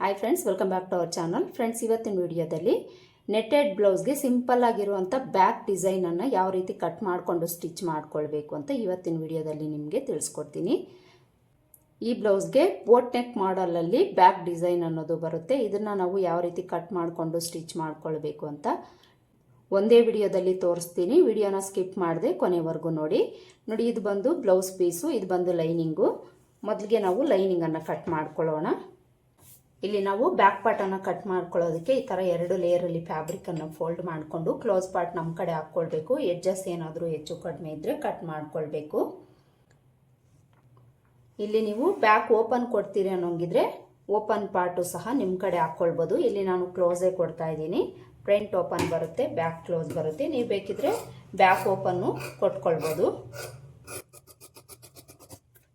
Hi friends welcome back to our channel friends ಇವತ್ತಿನ ವಿಡಿಯೋದಲ್ಲಿ netted ಬ್ಲೌಸ್ಗೆ ಸಿಂಪಲ್ ಆಗಿರುವಂಥ ಬ್ಯಾಕ್ ಡಿಸೈನನ್ನು ಯಾವ ರೀತಿ ಕಟ್ ಮಾಡಿಕೊಂಡು ಸ್ಟಿಚ್ ಮಾಡ್ಕೊಳ್ಬೇಕು ಅಂತ ಇವತ್ತಿನ ವಿಡಿಯೋದಲ್ಲಿ ನಿಮಗೆ ತಿಳಿಸ್ಕೊಡ್ತೀನಿ. ಈ ಬ್ಲೌಸ್ಗೆ ಬೋಟ್ ನೆಕ್ ಮಾಡಲಲ್ಲಿ ಬ್ಯಾಕ್ ಡಿಸೈನ್ ಅನ್ನೋದು ಬರುತ್ತೆ. ಇದನ್ನು ನಾವು ಯಾವ ರೀತಿ ಕಟ್ ಮಾಡಿಕೊಂಡು ಸ್ಟಿಚ್ ಮಾಡ್ಕೊಳ್ಬೇಕು ಅಂತ ಒಂದೇ ವಿಡಿಯೋದಲ್ಲಿ ತೋರಿಸ್ತೀನಿ. ವಿಡಿಯೋನ ಸ್ಕಿಪ್ ಮಾಡದೆ ಕೊನೆವರೆಗೂ ನೋಡಿ. ನೋಡಿ, ಇದು ಬಂದು ಬ್ಲೌಸ್ ಪೀಸು ಇದು ಬಂದು ಲೈನಿಂಗು ಮೊದಲಿಗೆ ನಾವು ಲೈನಿಂಗನ್ನು ಕಟ್ ಮಾಡ್ಕೊಳ್ಳೋಣ. ಇಲ್ಲಿ ನಾವು ಬ್ಯಾಕ್ ಪಾರ್ಟನ್ನು ಕಟ್ ಮಾಡ್ಕೊಳ್ಳೋದಕ್ಕೆ ಈ ಥರ ಎರಡು ಲೇಯರಲ್ಲಿ ಫ್ಯಾಬ್ರಿಕನ್ನು ಫೋಲ್ಡ್ ಮಾಡಿಕೊಂಡು ಕ್ಲೋಸ್ ಪಾರ್ಟ್ ನಮ್ಮ ಕಡೆ ಹಾಕ್ಕೊಳ್ಬೇಕು. ಎಡ್ಜಸ್ ಏನಾದರೂ ಹೆಚ್ಚು ಕಡಿಮೆ ಇದ್ದರೆ ಕಟ್ ಮಾಡ್ಕೊಳ್ಬೇಕು. ಇಲ್ಲಿ ನೀವು ಬ್ಯಾಕ್ ಓಪನ್ ಕೊಡ್ತೀರಿ ಅನ್ನೋಂಗಿದ್ರೆ ಓಪನ್ ಪಾರ್ಟು ಸಹ ನಿಮ್ಮ ಕಡೆ ಹಾಕ್ಕೊಳ್ಬೋದು. ಇಲ್ಲಿ ನಾನು ಕ್ಲೋಸೇ ಕೊಡ್ತಾ ಇದ್ದೀನಿ. ಫ್ರಂಟ್ ಓಪನ್ ಬರುತ್ತೆ ಬ್ಯಾಕ್ ಕ್ಲೋಸ್ ಬರುತ್ತೆ. ನೀವು ಬೇಕಿದ್ರೆ ಬ್ಯಾಕ್ ಓಪನ್ನು ಕೊಟ್ಕೊಳ್ಬೋದು.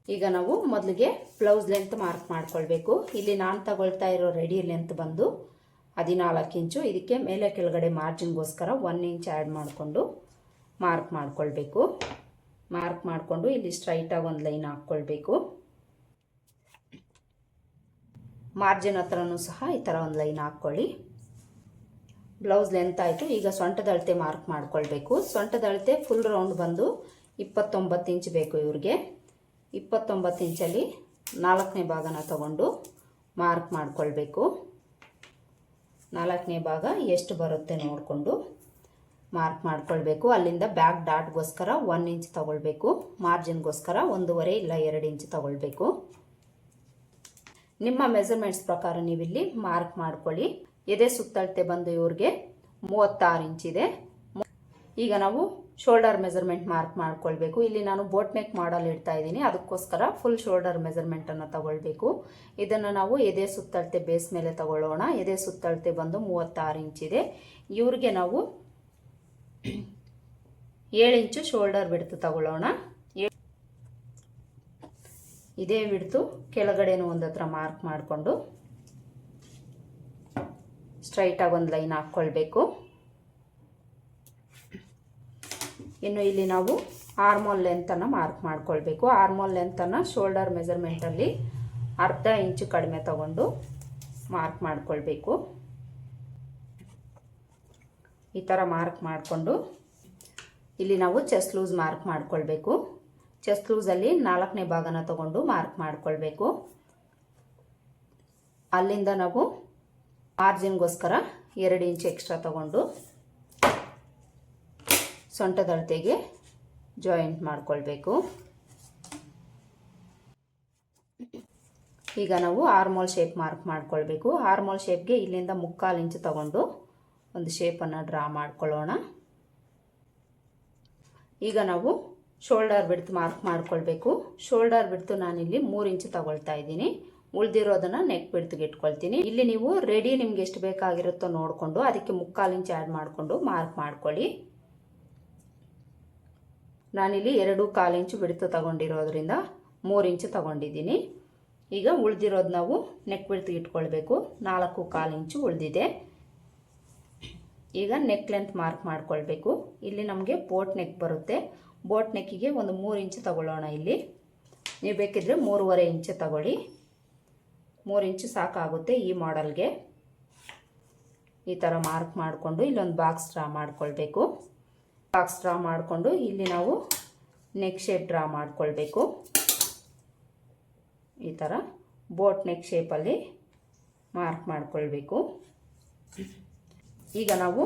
ಈಗ ನಾವು ಮೊದಲಿಗೆ ಬ್ಲೌಸ್ ಲೆಂತ್ ಮಾರ್ಕ್ ಮಾಡ್ಕೊಳ್ಬೇಕು. ಇಲ್ಲಿ ನಾನು ತಗೊಳ್ತಾ ಇರೋ ರೆಡಿ ಲೆಂತ್ ಬಂದು ಹದಿನಾಲ್ಕು ಇಂಚು. ಇದಕ್ಕೆ ಮೇಲೆ ಕೆಳಗಡೆ ಮಾರ್ಜಿನ್ಗೋಸ್ಕರ ಒನ್ ಇಂಚ್ ಆ್ಯಡ್ ಮಾಡಿಕೊಂಡು ಮಾರ್ಕ್ ಮಾಡ್ಕೊಳ್ಬೇಕು. ಮಾರ್ಕ್ ಮಾಡಿಕೊಂಡು ಇಲ್ಲಿ ಸ್ಟ್ರೈಟಾಗಿ ಒಂದು ಲೈನ್ ಹಾಕ್ಕೊಳ್ಬೇಕು. ಮಾರ್ಜಿನ್ ಹತ್ರನೂ ಸಹ ಈ ಥರ ಒಂದು ಲೈನ್ ಹಾಕ್ಕೊಳ್ಳಿ. ಬ್ಲೌಸ್ ಲೆಂತ್ ಆಯಿತು. ಈಗ ಸೊಂಟದ ಅಳತೆ ಮಾರ್ಕ್ ಮಾಡ್ಕೊಳ್ಬೇಕು. ಸೊಂಟದ ಅಳತೆ ಫುಲ್ ರೌಂಡ್ ಬಂದು ಇಪ್ಪತ್ತೊಂಬತ್ತು ಇಂಚ್ ಬೇಕು ಇವ್ರಿಗೆ. ಇಪ್ಪತ್ತೊಂಬತ್ತು ಇಂಚಲ್ಲಿ ನಾಲ್ಕನೇ ಭಾಗನ ತಗೊಂಡು ಮಾರ್ಕ್ ಮಾಡಿಕೊಳ್ಬೇಕು. ನಾಲ್ಕನೇ ಭಾಗ ಎಷ್ಟು ಬರುತ್ತೆ ನೋಡಿಕೊಂಡು ಮಾರ್ಕ್ ಮಾಡಿಕೊಳ್ಬೇಕು. ಅಲ್ಲಿಂದ ಬ್ಯಾಕ್ ಡಾಟ್ಗೋಸ್ಕರ ಒನ್ ಇಂಚ್ ತಗೊಳ್ಬೇಕು. ಮಾರ್ಜಿನ್ಗೋಸ್ಕರ ಒಂದೂವರೆ ಇಲ್ಲ ಎರಡು ಇಂಚ್ ತಗೊಳ್ಬೇಕು. ನಿಮ್ಮ ಮೆಸರ್ಮೆಂಟ್ಸ್ ಪ್ರಕಾರ ನೀವಿಲ್ಲಿ ಮಾರ್ಕ್ ಮಾಡ್ಕೊಳ್ಳಿ. ಎದೆ ಸುತ್ತಳತೆ ಬಂದು ಇವ್ರಿಗೆ ಮೂವತ್ತಾರು ಇಂಚಿದೆ. ಈಗ ನಾವು ಶೋಲ್ಡರ್ ಮೆಜರ್ಮೆಂಟ್ ಮಾರ್ಕ್ ಮಾಡ್ಕೊಳ್ಬೇಕು. ಇಲ್ಲಿ ನಾನು ಬೋಟ್ ನೆಕ್ ಮಾಡಲ್ ಇಡ್ತಾ ಇದ್ದೀನಿ. ಅದಕ್ಕೋಸ್ಕರ ಫುಲ್ ಶೋಲ್ಡರ್ ಮೆಜರ್ಮೆಂಟನ್ನು ತಗೊಳ್ಬೇಕು. ಇದನ್ನು ನಾವು ಎದೆ ಸುತ್ತಳತೆ ಬೇಸ್ ಮೇಲೆ ತಗೊಳ್ಳೋಣ. ಎದೆ ಸುತ್ತಳತೆ ಬಂದು ಮೂವತ್ತಾರು ಇಂಚಿದೆ ಇವ್ರಿಗೆ ನಾವು ಏಳು ಇಂಚು ಶೋಲ್ಡರ್ ಬಿಡ್ತು ತಗೊಳ್ಳೋಣ. ಇದೇ ಬಿಡ್ತು ಕೆಳಗಡೆನೂ ಒಂದು ಹತ್ರ ಮಾರ್ಕ್ ಮಾಡಿಕೊಂಡು ಸ್ಟ್ರೈಟಾಗಿ ಒಂದು ಲೈನ್ ಹಾಕ್ಕೊಳ್ಬೇಕು. ಇನ್ನು ಇಲ್ಲಿ ನಾವು ಆರ್ಮೋಲ್ ಲೆಂತನ್ನು ಮಾರ್ಕ್ ಮಾಡ್ಕೊಳ್ಬೇಕು. ಆರ್ಮೋಲ್ ಲೆಂತನ್ನು ಶೋಲ್ಡರ್ ಮೆಜರ್ಮೆಂಟಲ್ಲಿ ಅರ್ಧ ಇಂಚು ಕಡಿಮೆ ತಗೊಂಡು ಮಾರ್ಕ್ ಮಾಡ್ಕೊಳ್ಬೇಕು. ಈ ಥರ ಮಾರ್ಕ್ ಮಾಡಿಕೊಂಡು ಇಲ್ಲಿ ನಾವು ಚೆಸ್ ಲೂಸ್ ಮಾರ್ಕ್ ಮಾಡ್ಕೊಳ್ಬೇಕು. ಚೆಸ್ಟ್ ಲೂಸಲ್ಲಿ ನಾಲ್ಕನೇ ಭಾಗನ ತಗೊಂಡು ಮಾರ್ಕ್ ಮಾಡ್ಕೊಳ್ಬೇಕು. ಅಲ್ಲಿಂದ ನಾವು ಮಾರ್ಜಿನ್ಗೋಸ್ಕರ ಎರಡು ಇಂಚ್ ಎಕ್ಸ್ಟ್ರಾ ತಗೊಂಡು ಸೊಂಟದಳತೆಗೆ ಜಾಯಿಂಟ್ ಮಾಡಿಕೊಳ್ಬೇಕು. ಈಗ ನಾವು ಆರ್ಮೋಲ್ ಶೇಪ್ ಮಾರ್ಕ್ ಮಾಡ್ಕೊಳ್ಬೇಕು. ಆರ್ಮೋಲ್ ಶೇಪ್ಗೆ ಇಲ್ಲಿಂದ ಮುಕ್ಕಾಲು ಇಂಚು ತಗೊಂಡು ಒಂದು ಶೇಪನ್ನು ಡ್ರಾ ಮಾಡ್ಕೊಳ್ಳೋಣ. ಈಗ ನಾವು ಶೋಲ್ಡರ್ ಬಿಡ್ತು ಮಾರ್ಕ್ ಮಾಡ್ಕೊಳ್ಬೇಕು. ಶೋಲ್ಡರ್ ಬಿಡ್ತು ನಾನಿಲ್ಲಿ ಮೂರು ಇಂಚು ತಗೊಳ್ತಾ ಇದ್ದೀನಿ. ಉಳ್ದಿರೋದನ್ನು ನೆಕ್ ಬಿಡ್ತಿಗೆ ಇಟ್ಕೊಳ್ತೀನಿ. ಇಲ್ಲಿ ನೀವು ರೆಡಿ ನಿಮ್ಗೆ ಎಷ್ಟು ಬೇಕಾಗಿರುತ್ತೋ ನೋಡಿಕೊಂಡು ಅದಕ್ಕೆ ಮುಕ್ಕಾಲು ಇಂಚು ಆ್ಯಡ್ ಮಾಡಿಕೊಂಡು ಮಾರ್ಕ್ ಮಾಡ್ಕೊಳ್ಳಿ. ನಾನಿಲ್ಲಿ ಎರಡು ಕಾಲು ಇಂಚು ಬಿಡ್ತು ತಗೊಂಡಿರೋದ್ರಿಂದ ಮೂರು ಇಂಚು ತಗೊಂಡಿದ್ದೀನಿ. ಈಗ ಉಳ್ದಿರೋದು ನಾವು ನೆಕ್ ಬಿಡ್ತು ಇಟ್ಕೊಳ್ಬೇಕು. ನಾಲ್ಕು ಕಾಲು ಇಂಚು ಉಳಿದಿದೆ. ಈಗ ನೆಕ್ ಲೆಂತ್ ಮಾರ್ಕ್ ಮಾಡ್ಕೊಳ್ಬೇಕು. ಇಲ್ಲಿ ನಮಗೆ ಬೋಟ್ ನೆಕ್ ಬರುತ್ತೆ. ಬೋಟ್ ನೆಕ್ಕಿಗೆ ಒಂದು ಮೂರು ಇಂಚು ತಗೊಳ್ಳೋಣ ಇಲ್ಲಿ. ನೀವು ಬೇಕಿದ್ರೆ ಮೂರುವರೆ ಇಂಚು ತಗೊಳ್ಳಿ. ಮೂರು ಇಂಚು ಸಾಕಾಗುತ್ತೆ ಈ ಮಾಡೆಲ್ಗೆ ಈ ಥರ ಮಾರ್ಕ್ ಮಾಡಿಕೊಂಡು ಇಲ್ಲೊಂದು ಬಾಕ್ಸ್ ಡ್ರಾ ಮಾಡ್ಕೊಳ್ಬೇಕು. ಬಾಕ್ಸ್ ಡ್ರಾ ಮಾಡಿಕೊಂಡು ಇಲ್ಲಿ ನಾವು ನೆಕ್ ಶೇಪ್ ಡ್ರಾ ಮಾಡಿಕೊಳ್ಬೇಕು. ಈ ಥರ ಬೋಟ್ ನೆಕ್ ಶೇಪಲ್ಲಿ ಮಾರ್ಕ್ ಮಾಡಿಕೊಳ್ಬೇಕು. ಈಗ ನಾವು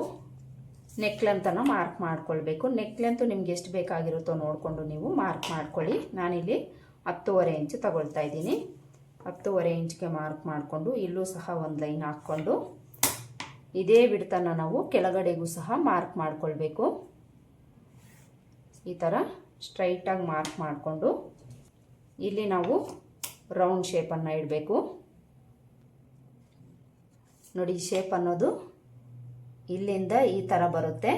ನೆಕ್ ಲೆಂತನ್ನು ಮಾರ್ಕ್ ಮಾಡ್ಕೊಳ್ಬೇಕು. ನೆಕ್ ಲೆಂತು ನಿಮ್ಗೆ ಎಷ್ಟು ಬೇಕಾಗಿರುತ್ತೋ ನೋಡಿಕೊಂಡು ನೀವು ಮಾರ್ಕ್ ಮಾಡ್ಕೊಳ್ಳಿ. ನಾನಿಲ್ಲಿ ಹತ್ತುವರೆ ಇಂಚು ತಗೊಳ್ತಾ ಇದ್ದೀನಿ. ಹತ್ತುವರೆ ಇಂಚ್ಗೆ ಮಾರ್ಕ್ ಮಾಡಿಕೊಂಡು ಇಲ್ಲೂ ಸಹ ಒಂದು ಲೈನ್ ಹಾಕ್ಕೊಂಡು ಇದೇ ಬಿಡ್ತನ ನಾವು ಕೆಳಗಡೆಗೂ ಸಹ ಮಾರ್ಕ್ ಮಾಡ್ಕೊಳ್ಬೇಕು. ಈ ಥರ ಸ್ಟ್ರೈಟಾಗಿ ಮಾರ್ಕ್ ಮಾಡಿಕೊಂಡು ಇಲ್ಲಿ ನಾವು ರೌಂಡ್ ಶೇಪನ್ನು ಇಡಬೇಕು. ನೋಡಿ ಶೇಪ್ ಅನ್ನೋದು ಇಲ್ಲಿಂದ ಈ ಥರ ಬರುತ್ತೆ.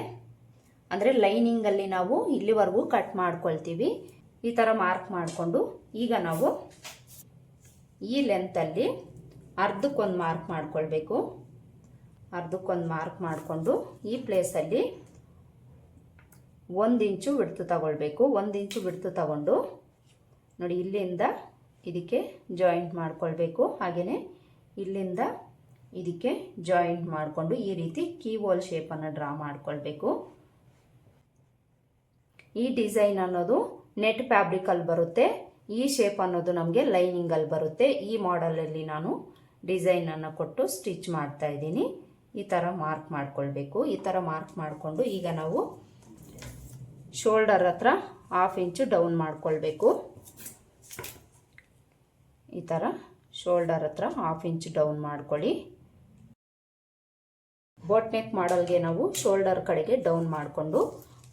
ಅಂದರೆ ಲೈನಿಂಗಲ್ಲಿ ನಾವು ಇಲ್ಲಿವರೆಗೂ ಕಟ್ ಮಾಡ್ಕೊಳ್ತೀವಿ. ಈ ಥರ ಮಾರ್ಕ್ ಮಾಡಿಕೊಂಡು ಈಗ ನಾವು ಈ ಲೆಂತಲ್ಲಿ ಅರ್ಧಕ್ಕೊಂದು ಮಾರ್ಕ್ ಮಾಡ್ಕೊಳ್ಬೇಕು. ಅರ್ಧಕ್ಕೊಂದು ಮಾರ್ಕ್ ಮಾಡಿಕೊಂಡು ಈ ಪ್ಲೇಸಲ್ಲಿ ಒಂದು ಇಂಚು ಬಿಡ್ತು ತಗೊಳ್ಬೇಕು. ಒಂದು ಇಂಚು ಬಿಡ್ತು ತಗೊಂಡು ನೋಡಿ ಇಲ್ಲಿಂದ ಇದಕ್ಕೆ ಜಾಯಿಂಟ್ ಮಾಡ್ಕೊಳ್ಬೇಕು. ಹಾಗೆಯೇ ಇಲ್ಲಿಂದ ಇದಕ್ಕೆ ಜಾಯಿಂಟ್ ಮಾಡಿಕೊಂಡು ಈ ರೀತಿ ಕೀಬೋಲ್ ಶೇಪನ್ನು ಡ್ರಾ ಮಾಡ್ಕೊಳ್ಬೇಕು. ಈ ಡಿಸೈನ್ ಅನ್ನೋದು ನೆಟ್ ಫ್ಯಾಬ್ರಿಕಲ್ಲಿ ಬರುತ್ತೆ. ಈ ಶೇಪ್ ಅನ್ನೋದು ನಮಗೆ ಲೈನಿಂಗಲ್ಲಿ ಬರುತ್ತೆ. ಈ ಮಾಡಲಲ್ಲಿ ನಾನು ಡಿಸೈನನ್ನು ಕೊಟ್ಟು ಸ್ಟಿಚ್ ಮಾಡ್ತಾ ಇದ್ದೀನಿ. ಈ ಥರ ಮಾರ್ಕ್ ಮಾಡ್ಕೊಳ್ಬೇಕು. ಈ ಥರ ಮಾರ್ಕ್ ಮಾಡಿಕೊಂಡು ಈಗ ನಾವು ಶೋಲ್ಡರ್ ಹತ್ರ ಹಾಫ್ ಇಂಚು ಡೌನ್ ಮಾಡಿಕೊಳ್ಬೇಕು. ಈ ಥರ ಶೋಲ್ಡರ್ ಹತ್ರ ಹಾಫ್ ಇಂಚ್ ಡೌನ್ ಮಾಡ್ಕೊಳ್ಳಿ. ಬೋಟ್ ನೆಕ್ ಮಾಡಲ್ಗೆ ನಾವು ಶೋಲ್ಡರ್ ಕಡೆಗೆ ಡೌನ್ ಮಾಡಿಕೊಂಡು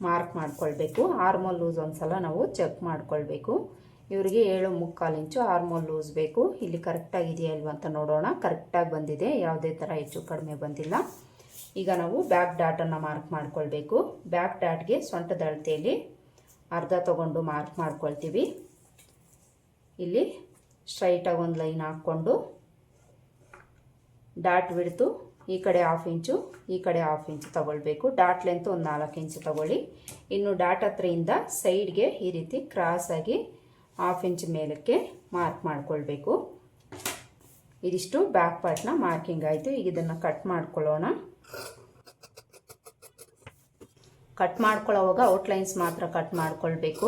ಮಾರ್ಕ್ ಮಾಡ್ಕೊಳ್ಬೇಕು. ಆರ್ಮೋಲ್ ಲೂಸ್ ಒಂದ್ಸಲ ನಾವು ಚೆಕ್ ಮಾಡ್ಕೊಳ್ಬೇಕು. ಇವರಿಗೆ ಏಳು ಮುಕ್ಕಾಲು ಇಂಚು ಆರ್ಮೋಲ್ ಲೂಸ್ ಬೇಕು. ಇಲ್ಲಿ ಕರೆಕ್ಟಾಗಿ ಇದೆಯಾ ಅಂತ ನೋಡೋಣ. ಕರೆಕ್ಟಾಗಿ ಬಂದಿದೆ. ಯಾವುದೇ ಥರ ಹೆಚ್ಚು ಕಡಿಮೆ ಬಂದಿಲ್ಲ. ಈಗ ನಾವು ಬ್ಯಾಕ್ ಡಾಟನ್ನು ಮಾರ್ಕ್ ಮಾಡ್ಕೊಳ್ಬೇಕು. ಬ್ಯಾಕ್ ಡಾಟ್ಗೆ ಸೊಂಟದ ಅಳತೆಯಲ್ಲಿ ಅರ್ಧ ತಗೊಂಡು ಮಾರ್ಕ್ ಮಾಡ್ಕೊಳ್ತೀವಿ. ಇಲ್ಲಿ ಸ್ಟ್ರೈಟಾಗಿ ಒಂದು ಲೈನ್ ಹಾಕ್ಕೊಂಡು ಡಾಟ್ ಬಿಡ್ತು ಈ ಕಡೆ ಹಾಫ್ ಇಂಚು, ಈ ಕಡೆ ಹಾಫ್ ಇಂಚು ತಗೊಳ್ಬೇಕು. ಡಾಟ್ ಲೆಂತ್ ಒಂದು ನಾಲ್ಕು ಇಂಚು ತಗೊಳ್ಳಿ. ಇನ್ನು ಡಾಟ್ ಹತ್ರದಿಂದ ಸೈಡ್ಗೆ ಈ ರೀತಿ ಕ್ರಾಸಾಗಿ ಹಾಫ್ ಇಂಚ್ ಮೇಲಕ್ಕೆ ಮಾರ್ಕ್ ಮಾಡ್ಕೊಳ್ಬೇಕು. ಇದಿಷ್ಟು ಬ್ಯಾಕ್ ಪಾರ್ಟ್ನ ಮಾರ್ಕಿಂಗ್ ಆಯಿತು. ಈಗ ಇದನ್ನು ಕಟ್ ಮಾಡ್ಕೊಳ್ಳೋಣ. ಕಟ್ ಮಾಡ್ಕೊಳ್ಳೋವಾಗ ಔಟ್ಲೈನ್ಸ್ ಮಾತ್ರ ಕಟ್ ಮಾಡ್ಕೊಳ್ಬೇಕು.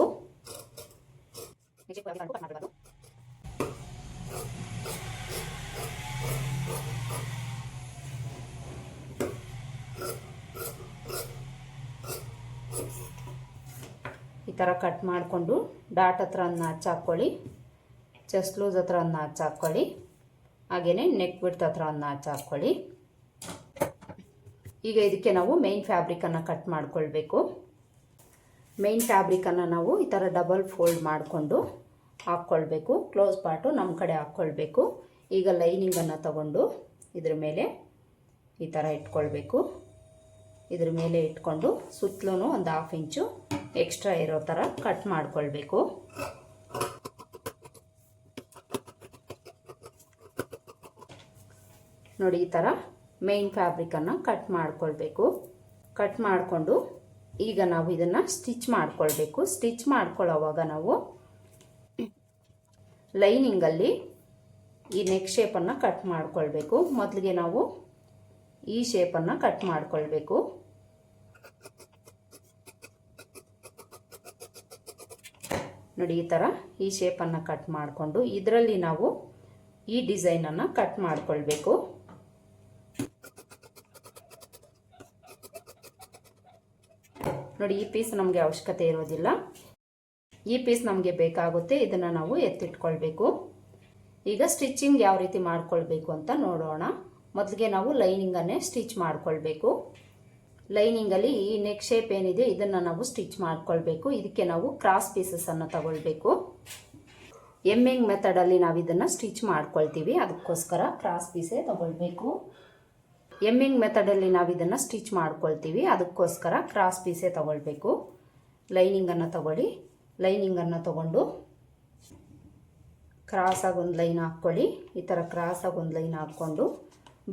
ಈ ಥರ ಕಟ್ ಮಾಡಿಕೊಂಡು ಡಾಟ್ ಹತ್ರ ಅನ್ನ ಹಾಕ್ಕೊಳ್ಳಿ. ಚೆಸ್ಟ್ ಲೂಸ್ ಹತ್ರ ಅನ್ನ ಹಾಕ್ಕೊಳ್ಳಿ. ಹಾಗೆಯೇ ನೆಕ್ ಬಿಡ್ತ ಹತ್ರ ಅನ್ನ ಹಚ್ಚ ಹಾಕ್ಕೊಳ್ಳಿ. ಈಗ ಇದಕ್ಕೆ ನಾವು ಮೇನ್ ಫ್ಯಾಬ್ರಿಕನ್ನು ಕಟ್ ಮಾಡಿಕೊಳ್ಬೇಕು. ಮೇನ್ ಫ್ಯಾಬ್ರಿಕನ್ನು ನಾವು ಈ ಥರ ಡಬಲ್ ಫೋಲ್ಡ್ ಮಾಡಿಕೊಂಡು ಹಾಕ್ಕೊಳ್ಬೇಕು. ಕ್ಲೋಸ್ ಪಾರ್ಟು ನಮ್ಮ ಕಡೆ ಹಾಕ್ಕೊಳ್ಬೇಕು. ಈಗ ಲೈನಿಂಗನ್ನು ತಗೊಂಡು ಇದ್ರ ಮೇಲೆ ಈ ಥರ ಇಟ್ಕೊಳ್ಬೇಕು. ಇದ್ರ ಮೇಲೆ ಇಟ್ಕೊಂಡು ಸುತ್ತಲೂ ಒಂದು ಹಾಫ್ ಇಂಚು ಎಕ್ಸ್ಟ್ರಾ ಇರೋ ಥರ ಕಟ್ ಮಾಡಿಕೊಳ್ಬೇಕು. ನೋಡಿ ಈ ಥರ ಮೇನ್ ಫ್ಯಾಬ್ರಿಕನ್ನು ಕಟ್ ಮಾಡ್ಕೊಳ್ಬೇಕು. ಕಟ್ ಮಾಡಿಕೊಂಡು ಈಗ ನಾವು ಇದನ್ನು ಸ್ಟಿಚ್ ಮಾಡ್ಕೊಳ್ಬೇಕು. ಸ್ಟಿಚ್ ಮಾಡ್ಕೊಳ್ಳೋವಾಗ ನಾವು ಲೈನಿಂಗಲ್ಲಿ ಈ ನೆಕ್ ಶೇಪನ್ನು ಕಟ್ ಮಾಡ್ಕೊಳ್ಬೇಕು. ಮೊದಲಿಗೆ ನಾವು ಈ ಶೇಪನ್ನು ಕಟ್ ಮಾಡ್ಕೊಳ್ಬೇಕು. ನೋಡಿ ಈ ಥರ ಈ ಶೇಪನ್ನು ಕಟ್ ಮಾಡಿಕೊಂಡು ಇದರಲ್ಲಿ ನಾವು ಈ ಡಿಸೈನನ್ನು ಕಟ್ ಮಾಡ್ಕೊಳ್ಬೇಕು. ನೋಡಿ, ಈ ಪೀಸ್ ನಮಗೆ ಅವಶ್ಯಕತೆ ಇರೋದಿಲ್ಲ. ಈ ಪೀಸ್ ನಮಗೆ ಬೇಕಾಗುತ್ತೆ, ಇದನ್ನು ನಾವು ಎತ್ತಿಟ್ಕೊಳ್ಬೇಕು. ಈಗ ಸ್ಟಿಚ್ಚಿಂಗ್ ಯಾವ ರೀತಿ ಮಾಡ್ಕೊಳ್ಬೇಕು ಅಂತ ನೋಡೋಣ. ಮೊದಲಿಗೆ ನಾವು ಲೈನಿಂಗನ್ನೇ ಸ್ಟಿಚ್ ಮಾಡ್ಕೊಳ್ಬೇಕು. ಲೈನಿಂಗಲ್ಲಿ ಈ ನೆಕ್ ಶೇಪ್ ಏನಿದೆ, ಇದನ್ನು ನಾವು ಸ್ಟಿಚ್ ಮಾಡ್ಕೊಳ್ಬೇಕು. ಇದಕ್ಕೆ ನಾವು ಕ್ರಾಸ್ ಪೀಸಸನ್ನು ತಗೊಳ್ಬೇಕು. ಎಮ್ಮಿಂಗ್ ಮೆಥಡಲ್ಲಿ ನಾವು ಇದನ್ನು ಸ್ಟಿಚ್ ಮಾಡ್ಕೊಳ್ತೀವಿ. ಅದಕ್ಕೋಸ್ಕರ ಕ್ರಾಸ್ ಪೀಸೇ ತಗೊಳ್ಬೇಕು. ಎಮ್ಮಿಂಗ್ ಮೆಥಡಲ್ಲಿ ನಾವು ಇದನ್ನು ಸ್ಟಿಚ್ ಮಾಡ್ಕೊಳ್ತೀವಿ. ಅದಕ್ಕೋಸ್ಕರ ಕ್ರಾಸ್ ಪೀಸೇ ತಗೊಳ್ಬೇಕು. ಲೈನಿಂಗನ್ನು ತಗೊಳ್ಳಿ. ಲೈನಿಂಗನ್ನು ತಗೊಂಡು ಕ್ರಾಸಾಗಿ ಒಂದು ಲೈನ್ ಹಾಕ್ಕೊಳ್ಳಿ. ಈ ಥರ ಕ್ರಾಸಾಗಿ ಒಂದು ಲೈನ್ ಹಾಕ್ಕೊಂಡು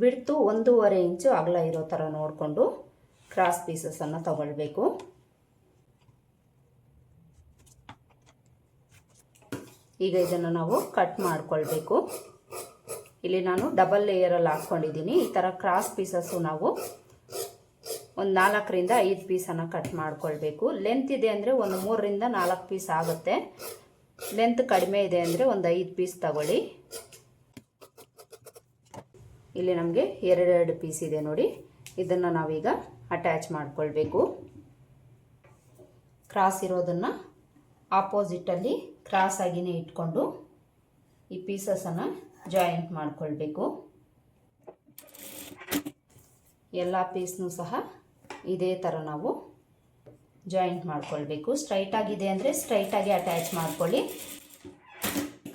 ಬಿಡ್ತು ಒಂದೂವರೆ ಇಂಚು ಅಗಲ ಇರೋ ಥರ ನೋಡಿಕೊಂಡು ಕ್ರಾಸ್ ಪೀಸಸನ್ನು ತಗೊಳ್ಬೇಕು. ಈಗ ಇದನ್ನು ನಾವು ಕಟ್ ಮಾಡ್ಕೊಳ್ಬೇಕು. ಇಲ್ಲಿ ನಾನು ಡಬಲ್ ಲೇಯರಲ್ಲಿ ಹಾಕ್ಕೊಂಡಿದ್ದೀನಿ ಈ ಥರ ಕ್ರಾಸ್ ಪೀಸಸ್ಸು ನಾವು ಒಂದು ನಾಲ್ಕರಿಂದ ಐದು ಪೀಸನ್ನು ಕಟ್ ಮಾಡ್ಕೊಳ್ಬೇಕು. ಲೆಂತ್ ಇದೆ ಅಂದರೆ ಒಂದು ಮೂರರಿಂದ ನಾಲ್ಕು ಪೀಸ್ ಆಗುತ್ತೆ. ಲೆಂತ್ ಕಡಿಮೆ ಇದೆ ಅಂದರೆ ಒಂದು ಐದು ಪೀಸ್ ತಗೊಳ್ಳಿ. ಇಲ್ಲಿ ನಮಗೆ ಎರಡೆರಡು ಪೀಸ್ ಇದೆ ನೋಡಿ. ಇದನ್ನು ನಾವೀಗ ಅಟ್ಯಾಚ್ ಮಾಡಿಕೊಳ್ಬೇಕು. ಕ್ರಾಸ್ ಇರೋದನ್ನು ಆಪೋಸಿಟಲ್ಲಿ ಕ್ರಾಸ್ ಆಗಿನೇ ಇಟ್ಕೊಂಡು ಈ ಪೀಸಸನ್ನು ಜಾಯಿಂಟ್ ಮಾಡಿಕೊಳ್ಬೇಕು. ಎಲ್ಲ ಪೀಸ್ನೂ ಸಹ ಇದೇ ಥರ ನಾವು ಜಾಯಿಂಟ್ ಮಾಡಿಕೊಳ್ಬೇಕು. ಸ್ಟ್ರೈಟ್ ಆಗಿದೆ ಅಂದರೆ ಸ್ಟ್ರೈಟಾಗಿ ಅಟ್ಯಾಚ್ ಮಾಡ್ಕೊಳ್ಳಿ.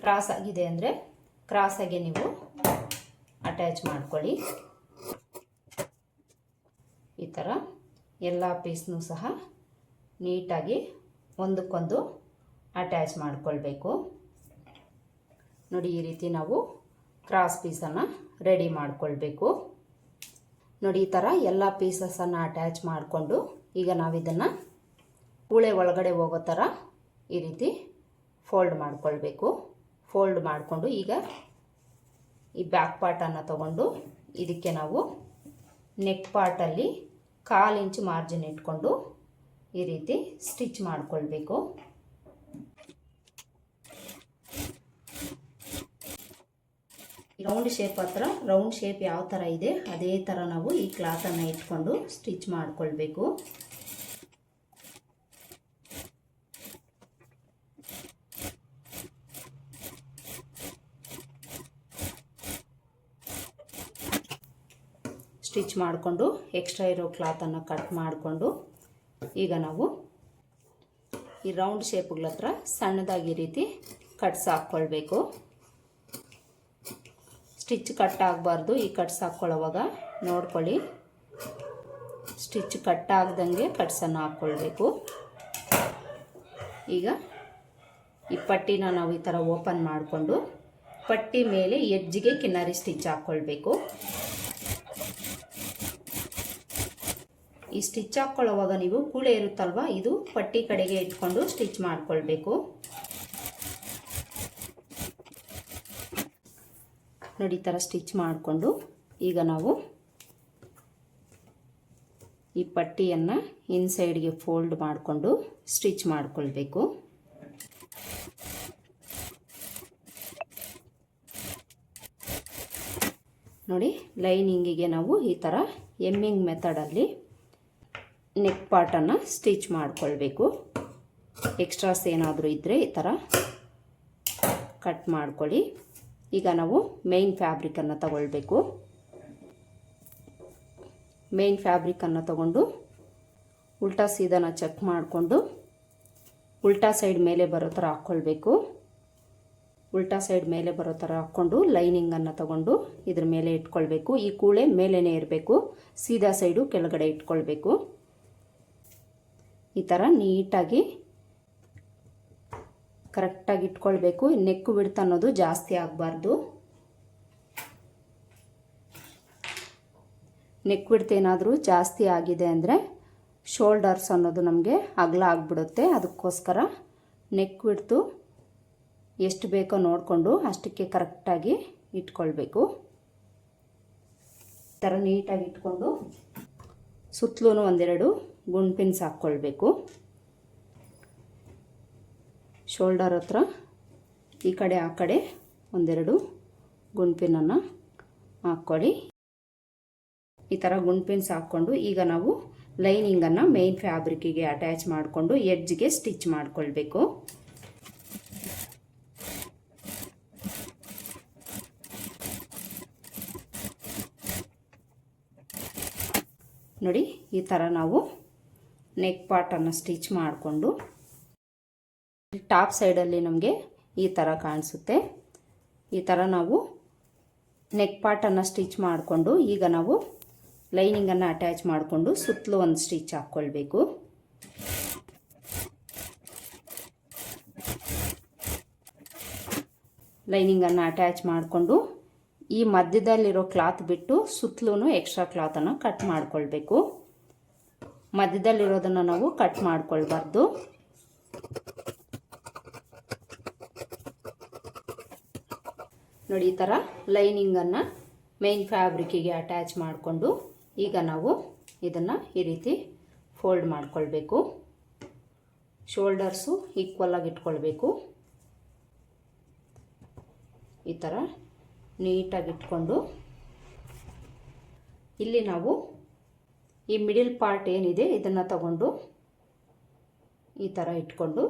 ಕ್ರಾಸ್ ಆಗಿದೆ ಅಂದರೆ ಕ್ರಾಸಾಗಿ ನೀವು ಅಟ್ಯಾಚ್ ಮಾಡ್ಕೊಳ್ಳಿ. ಈ ಥರ ಎಲ್ಲ ಪೀಸ್ನೂ ಸಹ ನೀಟಾಗಿ ಒಂದಕ್ಕೊಂದು ಅಟ್ಯಾಚ್ ಮಾಡಿಕೊಳ್ಬೇಕು. ನೋಡಿ ಈ ರೀತಿ ನಾವು ಕ್ರಾಸ್ ಪೀಸನ್ನು ರೆಡಿ ಮಾಡಿಕೊಳ್ಬೇಕು. ನೋಡಿ, ಈ ಥರ ಎಲ್ಲ ಪೀಸಸನ್ನು ಅಟ್ಯಾಚ್ ಮಾಡಿಕೊಂಡು ಈಗ ನಾವಿದನ್ನು ಕೂಳೆ ಒಳಗಡೆ ಹೋಗೋ ಥರ ಈ ರೀತಿ ಫೋಲ್ಡ್ ಮಾಡಿಕೊಳ್ಬೇಕು. ಫೋಲ್ಡ್ ಮಾಡಿಕೊಂಡು ಈಗ ಈ ಬ್ಯಾಕ್ ಪಾರ್ಟನ್ನು ತಗೊಂಡು ಇದಕ್ಕೆ ನಾವು ನೆಕ್ ಪಾರ್ಟಲ್ಲಿ ಕಾಲು ಇಂಚು ಮಾರ್ಜಿನ್ ಇಟ್ಕೊಂಡು ಈ ರೀತಿ ಸ್ಟಿಚ್ ಮಾಡಿಕೊಳ್ಬೇಕು. ರೌಂಡ್ ಶೇಪ್ ಹತ್ರ ರೌಂಡ್ ಶೇಪ್ ಯಾವ ಥರ ಇದೆ, ಅದೇ ಥರ ನಾವು ಈ ಕ್ಲಾತನ್ನು ಇಟ್ಕೊಂಡು ಸ್ಟಿಚ್ ಮಾಡಿಕೊಳ್ಬೇಕು. ಸ್ಟಿಚ್ ಮಾಡಿಕೊಂಡು ಎಕ್ಸ್ಟ್ರಾ ಇರೋ ಕ್ಲಾತನ್ನು ಕಟ್ ಮಾಡಿಕೊಂಡು, ಈಗ ನಾವು ಈ ರೌಂಡ್ ಶೇಪ್ಗಳ ಹತ್ರ ಸಣ್ಣದಾಗಿ ರೀತಿ ಕಟ್ಸ್ ಹಾಕ್ಕೊಳ್ಬೇಕು. ಸ್ಟಿಚ್ ಕಟ್ ಆಗಬಾರ್ದು, ಈ ಕಟ್ಸ್ ಹಾಕ್ಕೊಳ್ಳೋವಾಗ ನೋಡ್ಕೊಳ್ಳಿ. ಸ್ಟಿಚ್ ಕಟ್ ಆಗ್ದಂಗೆ ಕಟ್ಸನ್ನು ಹಾಕ್ಕೊಳ್ಬೇಕು. ಈಗ ಈ ಪಟ್ಟಿನ ನಾವು ಈ ಥರ ಓಪನ್ ಮಾಡಿಕೊಂಡು ಪಟ್ಟಿ ಮೇಲೆ ಎಜ್ಜಿಗೆ ಕಿನ್ನಾರಿ ಸ್ಟಿಚ್ ಹಾಕ್ಕೊಳ್ಬೇಕು. ಈ ಸ್ಟಿಚ್ ಹಾಕ್ಕೊಳ್ಳೋವಾಗ ನೀವು ಕೂಳೆ ಇರುತ್ತಲ್ವ, ಇದು ಪಟ್ಟಿ ಕಡೆಗೆ ಇಟ್ಕೊಂಡು ಸ್ಟಿಚ್ ಮಾಡ್ಕೊಳ್ಬೇಕು. ನೋಡಿ ಈ ಥರ ಸ್ಟಿಚ್ ಮಾಡಿಕೊಂಡು ಈಗ ನಾವು ಈ ಪಟ್ಟಿಯನ್ನು ಇನ್ಸೈಡ್ಗೆ ಫೋಲ್ಡ್ ಮಾಡಿಕೊಂಡು ಸ್ಟಿಚ್ ಮಾಡಿಕೊಳ್ಬೇಕು. ನೋಡಿ ಲೈನಿಂಗಿಗೆ ನಾವು ಈ ಥರ ಎಮ್ಮಿಂಗ್ ಮೆಥಡಲ್ಲಿ ನೆಕ್ ಪಾರ್ಟನ್ನು ಸ್ಟಿಚ್ ಮಾಡಿಕೊಳ್ಬೇಕು. ಎಕ್ಸ್ಟ್ರಾಸ್ ಏನಾದರೂ ಇದ್ದರೆ ಈ ಥರ ಕಟ್ ಮಾಡ್ಕೊಳ್ಳಿ. ಈಗ ನಾವು ಮೇಯ್ನ್ ಫ್ಯಾಬ್ರಿಕನ್ನು ತಗೊಳ್ಬೇಕು. ಮೇಯ್ನ್ ಫ್ಯಾಬ್ರಿಕನ್ನು ತಗೊಂಡು ಉಲ್ಟಾ ಸೀದನ ಚೆಕ್ ಮಾಡಿಕೊಂಡು ಉಲ್ಟಾ ಸೈಡ್ ಮೇಲೆ ಬರೋ ಥರ ಹಾಕ್ಕೊಳ್ಬೇಕು. ಉಲ್ಟಾ ಸೈಡ್ ಮೇಲೆ ಬರೋ ಥರ ಹಾಕ್ಕೊಂಡು ಲೈನಿಂಗನ್ನು ತಗೊಂಡು ಇದ್ರ ಮೇಲೆ ಇಟ್ಕೊಳ್ಬೇಕು. ಈ ಕೂಳೆ ಮೇಲೇ ಇರಬೇಕು. ಸೀದಾ ಸೈಡು ಕೆಳಗಡೆ ಇಟ್ಕೊಳ್ಬೇಕು. ಈ ಥರ ನೀಟಾಗಿ ಕರೆಕ್ಟಾಗಿ ಇಟ್ಕೊಳ್ಬೇಕು. ನೆಕ್ಕು ಬಿಡ್ತ ಅನ್ನೋದು ಜಾಸ್ತಿ ಆಗಬಾರ್ದು. ನೆಕ್ ಬಿಡ್ತ ಏನಾದರೂ ಜಾಸ್ತಿ ಆಗಿದೆ ಅಂದರೆ ಶೋಲ್ಡರ್ಸ್ ಅನ್ನೋದು ನಮಗೆ ಅಗಲ ಆಗಿಬಿಡುತ್ತೆ. ಅದಕ್ಕೋಸ್ಕರ ನೆಕ್ ಬಿಡ್ತು ಎಷ್ಟು ಬೇಕೋ ನೋಡಿಕೊಂಡು ಅಷ್ಟಕ್ಕೆ ಕರೆಕ್ಟಾಗಿ ಇಟ್ಕೊಳ್ಬೇಕು. ಥರ ನೀಟಾಗಿ ಇಟ್ಕೊಂಡು ಸುತ್ತಲೂ ಒಂದೆರಡು ಗುಂಡ್ಪಿನ್ಸ್ ಹಾಕ್ಕೊಳ್ಬೇಕು. ಶೋಲ್ಡರ್ ಹತ್ರ, ಈ ಕಡೆ, ಆ ಕಡೆ ಒಂದೆರಡು ಗುಂಡ್ಪಿನನ್ನು ಹಾಕ್ಕೊಳ್ಳಿ. ಈ ಥರ ಗುಂಡ್ಪಿನ್ಸ್ ಹಾಕ್ಕೊಂಡು ಈಗ ನಾವು ಲೈನಿಂಗನ್ನು ಮೇನ್ ಫ್ಯಾಬ್ರಿಕ್ಕಿಗೆ ಅಟ್ಯಾಚ್ ಮಾಡಿಕೊಂಡು ಎಡ್ಜ್ಗೆ ಸ್ಟಿಚ್ ಮಾಡಿಕೊಳ್ಬೇಕು. ನೋಡಿ, ಈ ಥರ ನಾವು ನೆಕ್ ಪಾರ್ಟನ್ನು ಸ್ಟಿಚ್ ಮಾಡಿಕೊಂಡು ಟಾಪ್ ಸೈಡಲ್ಲಿ ನಮಗೆ ಈ ಥರ ಕಾಣಿಸುತ್ತೆ. ಈ ಥರ ನಾವು ನೆಕ್ ಪಾರ್ಟನ್ನು ಸ್ಟಿಚ್ ಮಾಡಿಕೊಂಡು ಈಗ ನಾವು ಲೈನಿಂಗನ್ನು ಅಟ್ಯಾಚ್ ಮಾಡಿಕೊಂಡು ಸುತ್ತಲೂ ಒಂದು ಸ್ಟಿಚ್ ಹಾಕ್ಕೊಳ್ಬೇಕು ಲೈನಿಂಗನ್ನು ಅಟ್ಯಾಚ್ ಮಾಡಿಕೊಂಡು ಈ ಮಧ್ಯದಲ್ಲಿರೋ ಕ್ಲಾತ್ ಬಿಟ್ಟು ಸುತ್ತಲೂ ಎಕ್ಸ್ಟ್ರಾ ಕ್ಲಾತನ್ನು ಕಟ್ ಮಾಡಿಕೊಳ್ಬೇಕು. ಮಧ್ಯದಲ್ಲಿರೋದನ್ನು ನಾವು ಕಟ್ ಮಾಡ್ಕೊಳ್ಬಾರ್ದು. ನೋಡಿ, ಈ ಥರ ಲೈನಿಂಗನ್ನು ಮೇನ್ ಫ್ಯಾಬ್ರಿಕ್ಕಿಗೆ ಅಟ್ಯಾಚ್ ಮಾಡಿಕೊಂಡು ಈಗ ನಾವು ಇದನ್ನು ಈ ರೀತಿ ಫೋಲ್ಡ್ ಮಾಡಿಕೊಳ್ಬೇಕು. ಶೋಲ್ಡರ್ಸು ಈಕ್ವಲಾಗಿ ಇಟ್ಕೊಳ್ಬೇಕು. ಈ ಥರ ನೀಟಾಗಿ ಇಟ್ಕೊಂಡು ಇಲ್ಲಿ ನಾವು ಈ ಮಿಡಿಲ್ ಪಾರ್ಟ್ ಏನಿದೆ ಇದನ್ನು ತಗೊಂಡು ಈ ಥರ ಇಟ್ಕೊಂಡು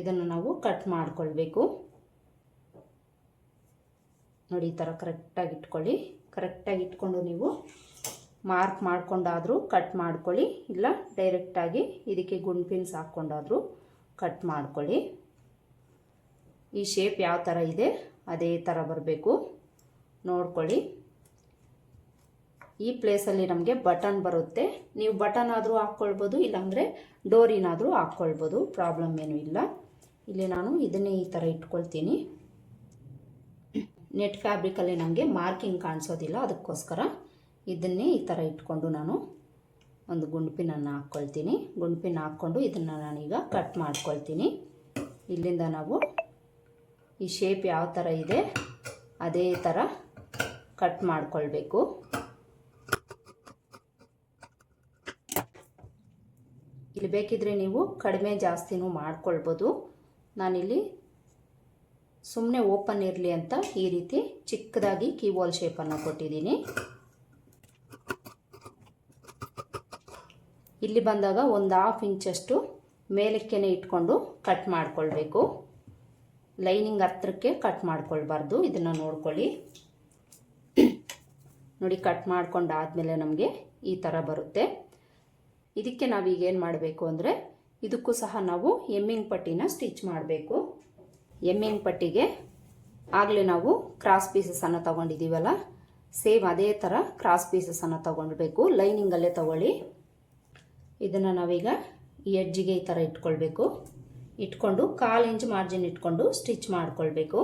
ಇದನ್ನು ನಾವು ಕಟ್ ಮಾಡಿಕೊಳ್ಬೇಕು. ನೋಡಿ, ಈ ಥರ ಕರೆಕ್ಟಾಗಿ ಇಟ್ಕೊಳ್ಳಿ. ಕರೆಕ್ಟಾಗಿ ಇಟ್ಕೊಂಡು ನೀವು ಮಾರ್ಕ್ ಮಾಡ್ಕೊಂಡಾದರೂ ಕಟ್ ಮಾಡ್ಕೊಳ್ಳಿ. ಇಲ್ಲ ಡೈರೆಕ್ಟಾಗಿ ಇದಕ್ಕೆ ಗುಂಡ್ಪಿನ್ಸ್ ಹಾಕ್ಕೊಂಡಾದರೂ ಕಟ್ ಮಾಡ್ಕೊಳ್ಳಿ. ಈ ಶೇಪ್ ಯಾವ ಥರ ಇದೆ, ಅದೇ ಥರ ಬರಬೇಕು. ನೋಡ್ಕೊಳ್ಳಿ. ಈ ಪ್ಲೇಸಲ್ಲಿ ನಮಗೆ ಬಟನ್ ಬರುತ್ತೆ. ನೀವು ಬಟನ್ ಆದರೂ ಹಾಕ್ಕೊಳ್ಬೋದು, ಇಲ್ಲಾಂದರೆ ಡೋರಿನಾದರೂ ಹಾಕ್ಕೊಳ್ಬೋದು. ಪ್ರಾಬ್ಲಮ್ ಏನೂ ಇಲ್ಲ. ಇಲ್ಲಿ ನಾನು ಇದನ್ನೇ ಈ ಥರ ಇಟ್ಕೊಳ್ತೀನಿ. ನೆಟ್ ಫ್ಯಾಬ್ರಿಕಲ್ಲಿ ನಮಗೆ ಮಾರ್ಕಿಂಗ್ ಕಾಣಿಸೋದಿಲ್ಲ, ಅದಕ್ಕೋಸ್ಕರ ಇದನ್ನೇ ಈ ಥರ ಇಟ್ಕೊಂಡು ನಾನು ಒಂದು ಗುಂಡ್ಪಿನನ್ನು ಹಾಕ್ಕೊಳ್ತೀನಿ. ಗುಂಡ್ಪಿನ ಹಾಕ್ಕೊಂಡು ಇದನ್ನು ನಾನೀಗ ಕಟ್ ಮಾಡ್ಕೊಳ್ತೀನಿ. ಇಲ್ಲಿಂದ ನಾವು ಈ ಶೇಪ್ ಯಾವ ಥರ ಇದೆ, ಅದೇ ಥರ ಕಟ್ ಮಾಡಿಕೊಳ್ಬೇಕು. ಇಲ್ಲಿ ಬೇಕಿದ್ರೆ ನೀವು ಕಡಿಮೆ ಜಾಸ್ತಿನೂ ಮಾಡ್ಕೊಳ್ಬೋದು. ನಾನಿಲ್ಲಿ ಸುಮ್ಮನೆ ಓಪನ್ ಇರಲಿ ಅಂತ ಈ ರೀತಿ ಚಿಕ್ಕದಾಗಿ ಕೀವಾಲ್ ಶೇಪನ್ನು ಕೊಟ್ಟಿದ್ದೀನಿ. ಇಲ್ಲಿ ಬಂದಾಗ ಒಂದು ಹಾಫ್ ಇಂಚಷ್ಟು ಮೇಲಕ್ಕೇ ಇಟ್ಕೊಂಡು ಕಟ್ ಮಾಡಿಕೊಳ್ಬೇಕು. ಲೈನಿಂಗ್ ಹತ್ರಕ್ಕೆ ಕಟ್ ಮಾಡ್ಕೊಳ್ಬಾರ್ದು, ಇದನ್ನು ನೋಡ್ಕೊಳ್ಳಿ. ನೋಡಿ ಕಟ್ ಮಾಡ್ಕೊಂಡಾದಮೇಲೆ ನಮಗೆ ಈ ಥರ ಬರುತ್ತೆ. ಇದಕ್ಕೆ ನಾವೀಗ ಏನು ಮಾಡಬೇಕು ಅಂದರೆ, ಇದಕ್ಕೂ ಸಹ ನಾವು ಎಮ್ಮಿಂಗ್ ಪಟ್ಟಿನ ಸ್ಟಿಚ್ ಮಾಡಬೇಕು. ಎಮ್ಮಿಂಗ್ ಪಟ್ಟಿಗೆ ಆಗಲೇ ನಾವು ಕ್ರಾಸ್ ಪೀಸಸನ್ನು ತೊಗೊಂಡಿದ್ದೀವಲ್ಲ? ಸೇಮ್ ಅದೇ ಥರ ಕ್ರಾಸ್ ಪೀಸಸನ್ನು ತೊಗೊಳ್ಬೇಕು ಲೈನಿಂಗಲ್ಲೇ ತಗೊಳ್ಳಿ. ಇದನ್ನು ನಾವೀಗ ಈ ಎಡ್ಜಿಗೆ ಈ ಥರ ಇಟ್ಕೊಳ್ಬೇಕು. ಇಟ್ಕೊಂಡು ಕಾಲು ಇಂಚ್ ಮಾರ್ಜಿನ್ ಇಟ್ಕೊಂಡು ಸ್ಟಿಚ್ ಮಾಡ್ಕೊಳ್ಬೇಕು.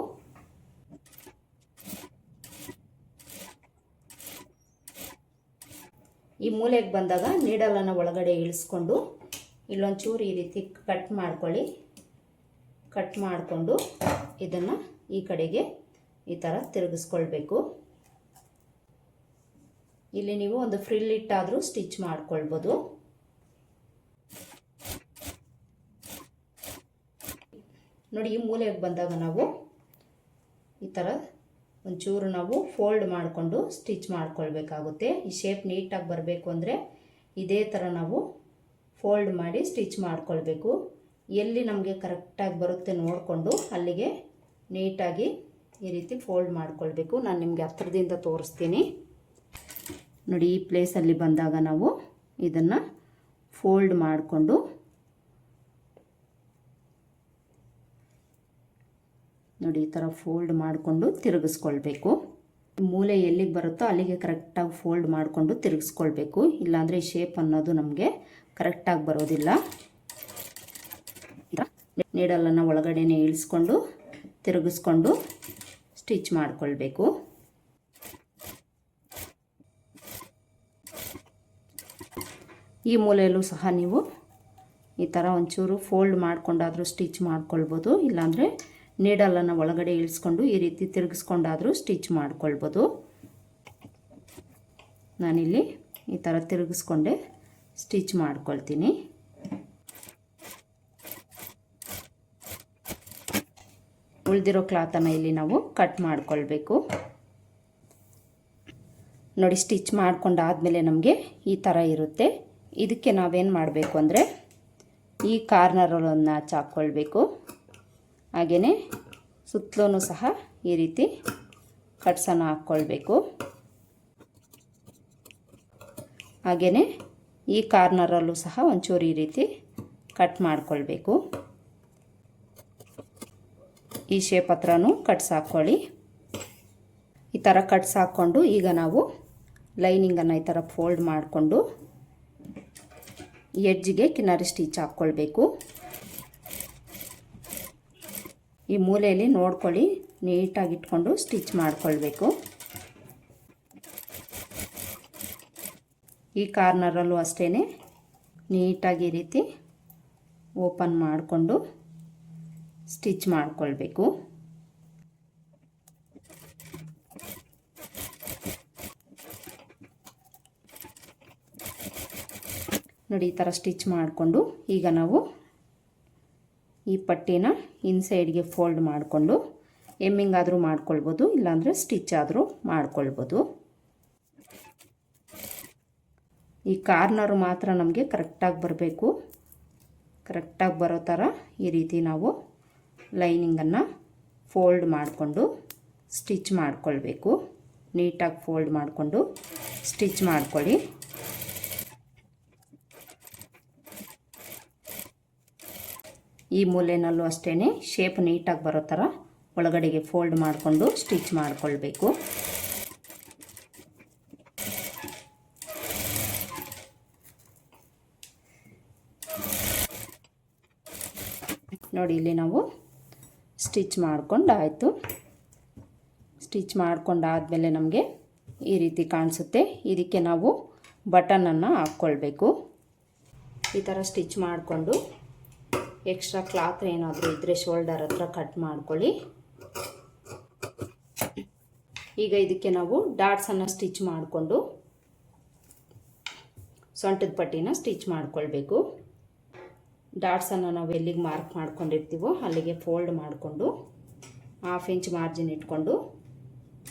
ಈ ಮೂಲೆಗೆ ಬಂದಾಗ ನೀಡಲನ್ನು ಒಳಗಡೆ ಇಳಿಸ್ಕೊಂಡು ಇಲ್ಲೊಂಚೂರು ಈ ರೀತಿ ಕಟ್ ಮಾಡ್ಕೊಳ್ಳಿ. ಕಟ್ ಮಾಡಿಕೊಂಡು ಇದನ್ನು ಈ ಕಡೆಗೆ ಈ ಥರ ತಿರುಗಿಸ್ಕೊಳ್ಬೇಕು. ಇಲ್ಲಿ ನೀವು ಒಂದು ಫ್ರಿಲ್ ಇಟ್ಟಾದರೂ ಸ್ಟಿಚ್ ಮಾಡ್ಕೊಳ್ಬೋದು. ನೋಡಿ, ಈ ಮೂಲೆಗೆ ಬಂದಾಗ ನಾವು ಈ ಥರ ಒಂಚೂರು ನಾವು ಫೋಲ್ಡ್ ಮಾಡಿಕೊಂಡು ಸ್ಟಿಚ್ ಮಾಡ್ಕೊಳ್ಬೇಕಾಗುತ್ತೆ. ಈ ಶೇಪ್ ನೀಟಾಗಿ ಬರಬೇಕು ಅಂದರೆ ಇದೇ ಥರ ನಾವು ಫೋಲ್ಡ್ ಮಾಡಿ ಸ್ಟಿಚ್ ಮಾಡ್ಕೊಳ್ಬೇಕು. ಎಲ್ಲಿ ನಮಗೆ ಕರೆಕ್ಟಾಗಿ ಬರುತ್ತೆ ನೋಡಿಕೊಂಡು ಅಲ್ಲಿಗೆ ನೀಟಾಗಿ ಈ ರೀತಿ ಫೋಲ್ಡ್ ಮಾಡ್ಕೊಳ್ಬೇಕು. ನಾನು ನಿಮಗೆ ಹತ್ರದಿಂದ ತೋರಿಸ್ತೀನಿ. ನೋಡಿ, ಈ ಪ್ಲೇಸಲ್ಲಿ ಬಂದಾಗ ನಾವು ಇದನ್ನು ಫೋಲ್ಡ್ ಮಾಡಿಕೊಂಡು ನೋಡಿ, ಈ ಥರ ಫೋಲ್ಡ್ ಮಾಡಿಕೊಂಡು ತಿರುಗಿಸ್ಕೊಳ್ಬೇಕು. ಮೂಲೆ ಎಲ್ಲಿಗೆ ಬರುತ್ತೋ ಅಲ್ಲಿಗೆ ಕರೆಕ್ಟಾಗಿ ಫೋಲ್ಡ್ ಮಾಡಿಕೊಂಡು ತಿರುಗಿಸ್ಕೊಳ್ಬೇಕು. ಇಲ್ಲಾಂದರೆ ಈ ಶೇಪ್ ಅನ್ನೋದು ನಮಗೆ ಕರೆಕ್ಟಾಗಿ ಬರೋದಿಲ್ಲ. ನೀಡಲನ್ನು ಒಳಗಡೆನೆ ಇಳಿಸ್ಕೊಂಡು, ತಿರುಗಿಸ್ಕೊಂಡು ಸ್ಟಿಚ್ ಮಾಡಿಕೊಳ್ಬೇಕು. ಈ ಮೂಲೆಯಲ್ಲೂ ಸಹ ನೀವು ಈ ಥರ ಒಂಚೂರು ಫೋಲ್ಡ್ ಮಾಡಿಕೊಂಡಾದರೂ ಸ್ಟಿಚ್ ಮಾಡ್ಕೊಳ್ಬೋದು, ಇಲ್ಲಾಂದರೆ ನೀಡಲನ್ನು ಒಳಗಡೆ ಇಳಿಸ್ಕೊಂಡು ಈ ರೀತಿ ತಿರುಗಿಸ್ಕೊಂಡಾದರೂ ಸ್ಟಿಚ್ ಮಾಡ್ಕೊಳ್ಬೋದು. ನಾನಿಲ್ಲಿ ಈ ಥರ ತಿರುಗಿಸ್ಕೊಂಡೆ ಸ್ಟಿಚ್ ಮಾಡ್ಕೊಳ್ತೀನಿ. ಉಳಿದಿರೋ ಕ್ಲಾತನ್ನು ಇಲ್ಲಿ ನಾವು ಕಟ್ ಮಾಡ್ಕೊಳ್ಬೇಕು. ನೋಡಿ ಸ್ಟಿಚ್ ಮಾಡ್ಕೊಂಡಾದಮೇಲೆ ನಮಗೆ ಈ ಥರ ಇರುತ್ತೆ. ಇದಕ್ಕೆ ನಾವೇನು ಮಾಡಬೇಕು ಅಂದರೆ ಈ ಕಾರ್ನರನ್ನು ಹಾಕ್ಕೊಳ್ಬೇಕು ಹಾಗೆಯೇ ಸುತ್ತಲೂ ಸಹ ಈ ರೀತಿ ಕಟ್ಸನ್ನು ಹಾಕ್ಕೊಳ್ಬೇಕು. ಹಾಗೆಯೇ ಈ ಕಾರ್ನರಲ್ಲೂ ಸಹ ಒಂಚೂರು ಈ ರೀತಿ ಕಟ್ ಮಾಡಿಕೊಳ್ಬೇಕು. ಈ ಶೇಪ್ ಹತ್ರನೂ ಕಟ್ಸ್ ಹಾಕ್ಕೊಳ್ಳಿ ಈ ಥರ ಕಟ್ಸ್ ಹಾಕ್ಕೊಂಡು ಈಗ ನಾವು ಲೈನಿಂಗನ್ನು ಈ ಥರ ಫೋಲ್ಡ್ ಮಾಡಿಕೊಂಡು ಎಡ್ಜಿಗೆ ಕಿನಾರಿ ಸ್ಟಿಚ್ ಹಾಕ್ಕೊಳ್ಬೇಕು. ಈ ಮೂಲೆಯಲ್ಲಿ ನೋಡ್ಕೊಳ್ಳಿ, ನೀಟಾಗಿ ಇಟ್ಕೊಂಡು ಸ್ಟಿಚ್ ಮಾಡಿಕೊಳ್ಬೇಕು. ಈ ಕಾರ್ನರಲ್ಲೂ ಅಷ್ಟೇ ನೀಟಾಗಿ ಈ ರೀತಿ ಓಪನ್ ಮಾಡಿಕೊಂಡು ಸ್ಟಿಚ್ ಮಾಡಿಕೊಳ್ಬೇಕು. ನೋಡಿ ಈ ಥರ ಸ್ಟಿಚ್ ಮಾಡಿಕೊಂಡು ಈಗ ನಾವು ಈ ಪಟ್ಟಿನ ಇನ್ಸೈಡ್ಗೆ ಫೋಲ್ಡ್ ಮಾಡಿಕೊಂಡು ಎಮ್ಮಿಂಗ್ ಆದರೂ ಮಾಡ್ಕೊಳ್ಬೋದು, ಇಲ್ಲಾಂದರೆ ಸ್ಟಿಚ್ ಆದರೂ ಮಾಡ್ಕೊಳ್ಬೋದು. ಈ ಕಾರ್ನರ್ ಮಾತ್ರ ನಮಗೆ ಕರೆಕ್ಟಾಗಿ ಬರಬೇಕು. ಕರೆಕ್ಟಾಗಿ ಬರೋ ಥರ ಈ ರೀತಿ ನಾವು ಲೈನಿಂಗನ್ನು ಫೋಲ್ಡ್ ಮಾಡಿಕೊಂಡು ಸ್ಟಿಚ್ ಮಾಡಿಕೊಳ್ಬೇಕು. ನೀಟಾಗಿ ಫೋಲ್ಡ್ ಮಾಡಿಕೊಂಡು ಸ್ಟಿಚ್ ಮಾಡ್ಕೊಳ್ಳಿ. ಈ ಮೂಲೆಯಲ್ಲೂ ಅಷ್ಟೇ ಶೇಪ್ ನೀಟಾಗಿ ಬರೋ ಥರ ಒಳಗಡೆಗೆ ಫೋಲ್ಡ್ ಮಾಡಿಕೊಂಡು ಸ್ಟಿಚ್ ಮಾಡಿಕೊಳ್ಬೇಕು. ನೋಡಿ, ಇಲ್ಲಿ ನಾವು ಸ್ಟಿಚ್ ಮಾಡ್ಕೊಂಡು ಆಯಿತು. ಸ್ಟಿಚ್ ಮಾಡ್ಕೊಂಡಾದಮೇಲೆ ನಮಗೆ ಈ ರೀತಿ ಕಾಣಿಸುತ್ತೆ. ಇದಕ್ಕೆ ನಾವು ಬಟನನ್ನು ಹಾಕ್ಕೊಳ್ಬೇಕು. ಈ ಥರ ಸ್ಟಿಚ್ ಮಾಡಿಕೊಂಡು ಎಕ್ಸ್ಟ್ರಾ ಕ್ಲಾತ್ ಏನಾದರೂ ಇದ್ದರೆ ಶೋಲ್ಡರ್ ಹತ್ರ ಕಟ್ ಮಾಡ್ಕೊಳ್ಳಿ. ಈಗ ಇದಕ್ಕೆ ನಾವು ಡಾಟ್ಸನ್ನು ಸ್ಟಿಚ್ ಮಾಡಿಕೊಂಡು ಸೊಂಟದ ಪಟ್ಟಿನ ಸ್ಟಿಚ್ ಮಾಡ್ಕೊಳ್ಬೇಕು. ಡಾಟ್ಸನ್ನು ನಾವು ಎಲ್ಲಿಗೆ ಮಾರ್ಕ್ ಮಾಡ್ಕೊಂಡಿರ್ತೀವೋ ಅಲ್ಲಿಗೆ ಫೋಲ್ಡ್ ಮಾಡಿಕೊಂಡು ಹಾಫ್ ಇಂಚ್ ಮಾರ್ಜಿನ್ ಇಟ್ಕೊಂಡು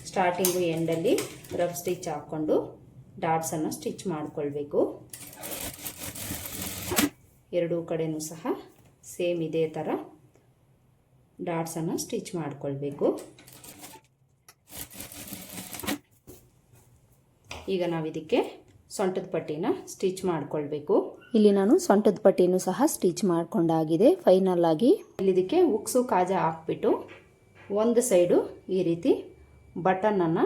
ಸ್ಟಾರ್ಟಿಂಗು ಎಂಡಲ್ಲಿ ರಫ್ ಸ್ಟಿಚ್ ಹಾಕ್ಕೊಂಡು ಡಾಟ್ಸನ್ನು ಸ್ಟಿಚ್ ಮಾಡಿಕೊಳ್ಬೇಕು. ಎರಡೂ ಕಡೆಯೂ ಸಹ ಸೇಮ್ ಇದೇ ಥರ ಡಾಟ್ಸನ್ನು ಸ್ಟಿಚ್ ಮಾಡಿಕೊಳ್ಬೇಕು. ಈಗ ನಾವು ಇದಕ್ಕೆ ಸೊಂಟದ ಪಟ್ಟಿನ ಸ್ಟಿಚ್ ಮಾಡಿಕೊಳ್ಬೇಕು. ಇಲ್ಲಿ ನಾನು ಸೊಂಟದ ಪಟ್ಟಿನೂ ಸಹ ಸ್ಟಿಚ್ ಮಾಡಿಕೊಂಡಾಗಿದೆ. ಫೈನಲ್ ಆಗಿ ಇಲ್ಲಿ ಇದಕ್ಕೆ ಉಕ್ಸು ಕಾಜ ಹಾಕ್ಬಿಟ್ಟು ಒಂದು ಸೈಡು ಈ ರೀತಿ ಬಟನನ್ನು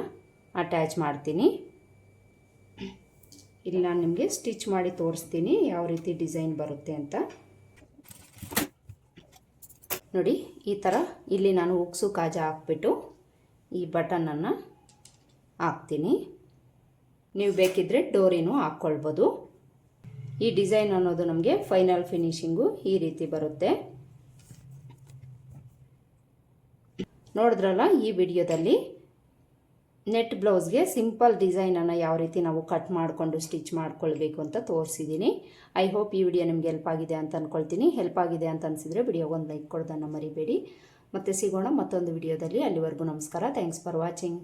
ಅಟ್ಯಾಚ್ ಮಾಡ್ತೀನಿ. ಇಲ್ಲಿ ನಾನು ನಿಮಗೆ ಸ್ಟಿಚ್ ಮಾಡಿ ತೋರಿಸ್ತೀನಿ ಯಾವ ರೀತಿ ಡಿಸೈನ್ ಬರುತ್ತೆ ಅಂತ. ನೋಡಿ, ಈ ಥರ ಇಲ್ಲಿ ನಾನು ಉಕ್ಸು ಕಾಜ ಹಾಕ್ಬಿಟ್ಟು ಈ ಬಟನನ್ನು ಹಾಕ್ತೀನಿ. ನೀವು ಬೇಕಿದ್ದರೆ ಡೋರಿನೂ ಹಾಕ್ಕೊಳ್ಬೋದು. ಈ ಡಿಸೈನ್ ಅನ್ನೋದು ನಮಗೆ ಫೈನಲ್ ಫಿನಿಶಿಂಗು ಈ ರೀತಿ ಬರುತ್ತೆ. ನೋಡಿದ್ರಲ್ಲ ಈ ವಿಡಿಯೋದಲ್ಲಿ ನೆಟ್ ಬ್ಲೌಸ್ಗೆ ಸಿಂಪಲ್ ಡಿಸೈನನ್ನು ಯಾವ ರೀತಿ ನಾವು ಕಟ್ ಮಾಡಿಕೊಂಡು ಸ್ಟಿಚ್ ಮಾಡ್ಕೊಳ್ಬೇಕು ಅಂತ ತೋರಿಸಿದ್ದೀನಿ ಐ ಹೋಪ್ ಈ ವಿಡಿಯೋ ನಿಮಗೆ ಹೆಲ್ಪ್ ಆಗಿದೆ ಅಂತ ಅಂದ್ಕೊಳ್ತೀನಿ ಹೆಲ್ಪ್ ಆಗಿದೆ ಅಂತ ಅನಿಸಿದರೆ ವಿಡಿಯೋಗೆ ಒಂದು ಲೈಕ್ ಕೊಡೋದನ್ನು ಮರಿಬೇಡಿ. ಮತ್ತೆ ಸಿಗೋಣ ಮತ್ತೊಂದು ವಿಡಿಯೋದಲ್ಲಿ. ಅಲ್ಲಿವರೆಗೂ ನಮಸ್ಕಾರ. Thanks for watching.